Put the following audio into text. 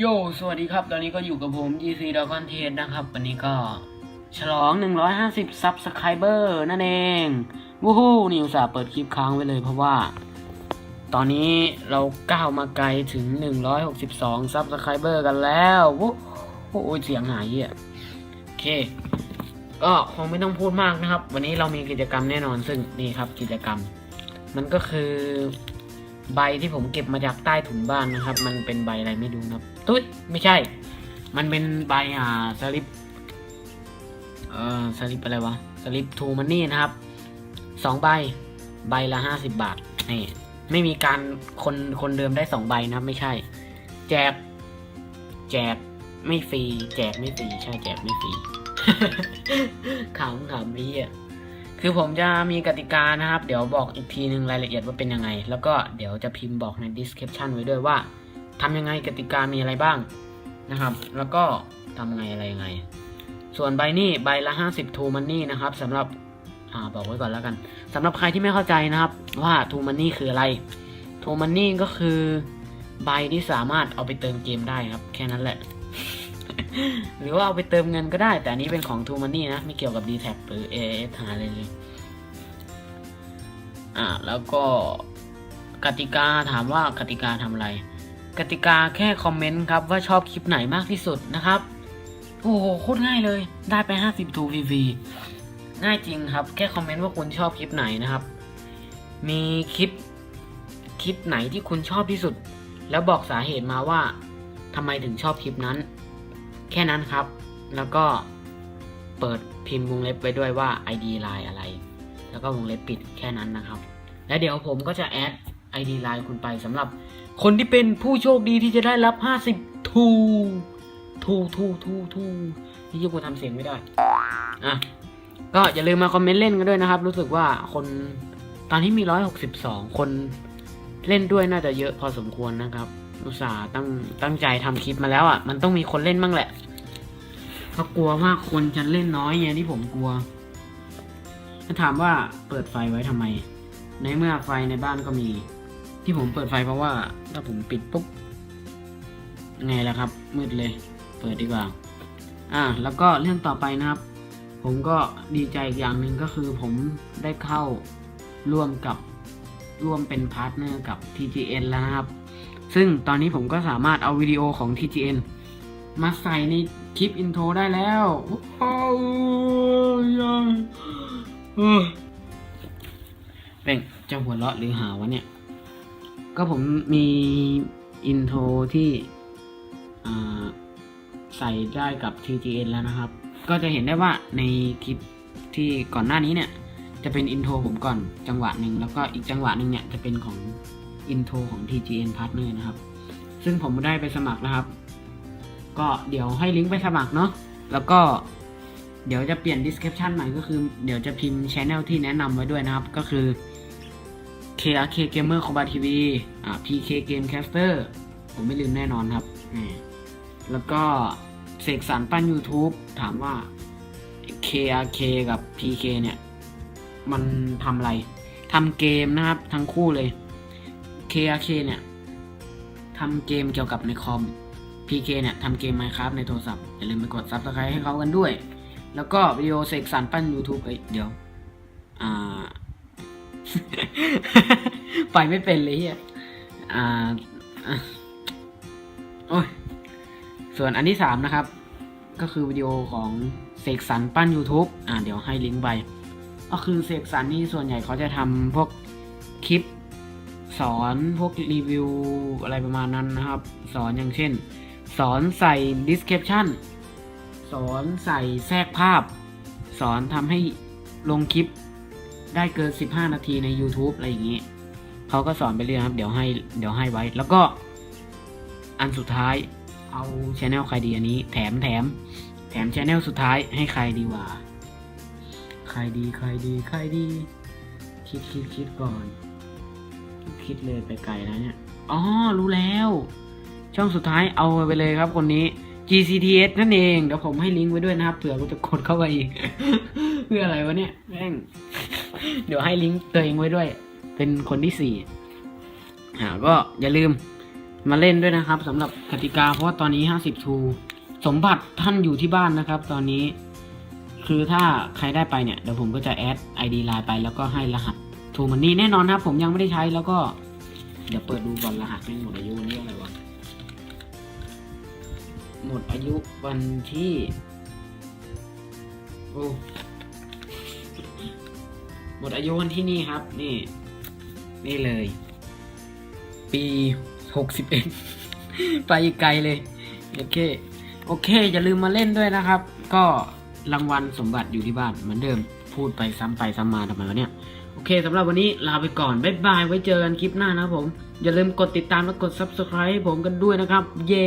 โย สวัสดีครับ ตอนนี้ก็อยู่กับผม GC d r a g o n t e นะครับ วันนี้ก็ฉลอง 150 Subscriber นั่นเอง วู้ฮู้นี่อุตส่าเปิดคลิปค้างไว้เลยเพราะว่า ตอนนี้เราก้าวมาไกลถึง 162 Subscriber กันแล้ววู้โอ้ยเสียงหายเหี้ยโอเค ก็คงไม่ต้องพูดมากนะครับ วันนี้เรามีกิจกรรมแน่นอนซึ่งนี่ครับกิจกรรม มันก็คือ ใบที่ผมเก็บมาจากใต้ถุนบ้านนะครับ มันเป็นใบอะไรไม่รู้นะครับ ตุ๊ดไม่ใช่ มันเป็นใบอ่าสลิปเอ่อสลิปอะไรวะสลิปทูมันนี่นะครับสองใบใบละห้าสิบบาทนี่ไม่มีการคนคนเดิมได้สองใบนะครับ ไม่ใช่ แจก แจกไม่ฟรีแจกไม่ฟรีใช่แจกไม่ฟรีขำขำไอ้เหี้ย คือผมจะมีกติกานะครับ เดี๋ยวบอกอีกทีหนึ่งรายละเอียดว่าเป็นยังไง แล้วก็เดี๋ยวจะพิมพ์บอกใน description ไว้ด้วยว่าทำยังไงกติกามีอะไรบ้างนะครับ แล้วก็ทำไงอะไรยังไง ส่วนใบนี้ใบละ 50 ทูมันนี่นะครับสำหรับอ่าบอกไว้ก่อนแล้วกันสำหรับใครที่ไม่เข้าใจนะครับ ว่าทูมันนี่คืออะไรทูมันนี่ก็คือใบที่สามารถเอาไปเติมเกมได้ครับ แค่นั้นแหละ หรือว่าเอาไปเติมเงินก็ได้ แต่อันนี้เป็นของ t ูมันนี่นะ ไม่เกี่ยวกับ d t แทหรือ AS หาอะไรเลยอ่าแล้วก็กติกาถามว่ากติกาทำอะไร กติกาแค่คอมเมนต์ครับว่าชอบคลิปไหนมากที่สุดนะครับ โอ้โหโคตรง่ายเลย ได้ไป 50ทูฟรีง่ายจริงครับ แค่คอมเมนต์ว่าคุณชอบคลิปไหนนะครับ มีคลิปคลิปไหนที่คุณชอบที่สุด แล้วบอกสาเหตุมาว่าทำไมถึงชอบคลิปนั้น แค่นั้นครับ แล้วก็เปิดพิมพ์วงเล็บไว้ด้วยว่า ID ไลน์อะไร แล้วก็วงเล็บปิดแค่นั้นนะครับ และเดี๋ยวผมก็จะแอด ID ไลน์คุณไปสำหรับคนที่เป็นผู้โชคดีที่จะได้รับ 50 ทูทูทูทูทูนี่ยังกูทำเสียงไม่ได้ อะ ก็อย่าลืมมาคอมเมนต์เล่นกันด้วยนะครับ รู้สึกว่าคนตอนที่มี 162 คนเล่นด้วยน่าจะเยอะพอสมควรนะครับ อุตส่าห์ตั้งตั้งใจทำคลิปมาแล้วอะ มันต้องมีคนเล่นบ้างแหละเพราะกลัวว่าคนจะเล่นน้อยไงที่ผมกลัวถ้าถามว่าเปิดไฟไว้ทำไม ในเมื่อไฟในบ้านก็มี ที่ผมเปิดไฟเพราะว่า ถ้าผมปิดปุ๊บไงล่ะครับ มืดเลย เปิดดีกว่า อ่า แล้วก็เรื่องต่อไปนะครับ ผมก็ดีใจอีกอย่างหนึ่งก็คือผมได้เข้าร่วมกับร่วมเป็นพาร์ทเนอร์กับ TGN แล้วนะครับ ซึ่งตอนนี้ผมก็สามารถเอาวิดีโอของ TGN มาใส่ในคลิปอินโทรได้แล้วยังเป็นจะหัวเราะหรือหาวะเนี่ย ก็ผมมีอินโทรที่ใส่ได้กับ TGN แล้วนะครับ ก็จะเห็นได้ว่าในคลิปที่ก่อนหน้านี้เนี่ย จะเป็นอินโทรผมก่อนจังหวะหนึ่งแล้วก็อีกจังหวะหนึ่งเนี่ยจะเป็นของ อินโทรของ TGN Partner นะครับ ซึ่งผมได้ไปสมัครนะครับ ก็เดี๋ยวให้ลิงก์ไปสมัครเนาะแล้วก็เดี๋ยวจะเปลี่ยน description ใหม่ก็คือ เดี๋ยวจะพิมพ์ channel ที่แนะนำไว้ด้วยนะครับ ก็คือ KRK Gamer Combat TV อ่า PK Gamecaster ผมไม่ลืมแน่นอนครับ แล้วก็เสกสรรปั้น YouTube ถามว่า KRK กับ PK เนี่ย มันทำอะไรทำเกมนะครับ ทั้งคู่เลย KRK เนี่ยทำเกมเกี่ยวกับในคอม PK เนี่ยทำเกม Minecraft ในโทรศัพท์ อย่าลืมไปกด Subscribe ให้เขากันด้วย แล้วก็วิดีโอเสกสรรปั้น YouTube เอ้ยเดี๋ยว อ่า ไปไม่เป็นเลยเฮียอ่าโอ้ยส่วนอันที่สามนะครับ ก็คือวิดีโอของเสกสรรปั้น YouTube อ่าเดี๋ยวให้ลิงก์ไป ก็คือเสกสรรนี่ส่วนใหญ่เขาจะทำพวกคลิป สอนพวกรีวิวอะไรประมาณนั้นนะครับ สอนอย่างเช่น สอนใส่ description สอนใส่แทรกภาพ สอนทำให้ลงคลิปได้เกิน 15 นาทีใน YouTube อะไรอย่างนี้เขาก็สอนไปเรื่อยครับ เดี๋ยวให้เดี๋ยวให้ไว้ แล้วก็อันสุดท้ายเอาช anel ใครดีอันนี้ แถมแถม แถมช anel สุดท้ายให้ใครดีวะใครดีใครดีใครดี คิดคิดคิดก่อน คิดเลยไปไกลแล้วเนี่ย อ๋อ รู้แล้ว ช่องสุดท้ายเอาไปเลยครับคนนี้ GCTS นั่นเอง เดี๋ยวผมให้ลิงก์ไว้ด้วยนะครับ เผื่อกูจะกดเข้าไปอีก เพื่ออะไรวะเนี่ยแม่ง เดี๋ยวให้ลิงก์ตัวเองไว้ด้วย เป็นคนที่สี่อ่าก็อย่าลืมมาเล่นด้วยนะครับสำหรับกติกาเพราะว่าตอนนี้50ทูสมบัติท่านอยู่ที่บ้านนะครับ ตอนนี้ คือถ้าใครได้ไปเนี่ยเดี๋ยวผมก็จะแอด ID ไลน์ไปแล้วก็ให้รหัส ทูกเหมันนี่แน่นอนนะครับผมยังไม่ได้ใช้แล้วก็ เดี๋ยวเปิดดูก่อนรหัสเป็นหมดอายุวันนี้อะไรวะหมดอายุวันที่โอ้หมดอายุวันที่นี่ครับ นี่ นี่เลย ปีหกสิบเอ็ดไปไกลเลย โอเค โอเค อย่าลืมมาเล่นด้วยนะครับ ก็รางวัลสมบัติอยู่ที่บ้านเหมือนเดิม พูดไปซ้ำไปซ้ำมาทำไมวะเนี่ย โอเคสำหรับวันนี้ลาไปก่อน บ๊ายบาย ไว้เจอกันคลิปหน้านะครับผม อย่าลืมกดติดตามและกด subscribe ให้ผมกันด้วยนะครับ เย้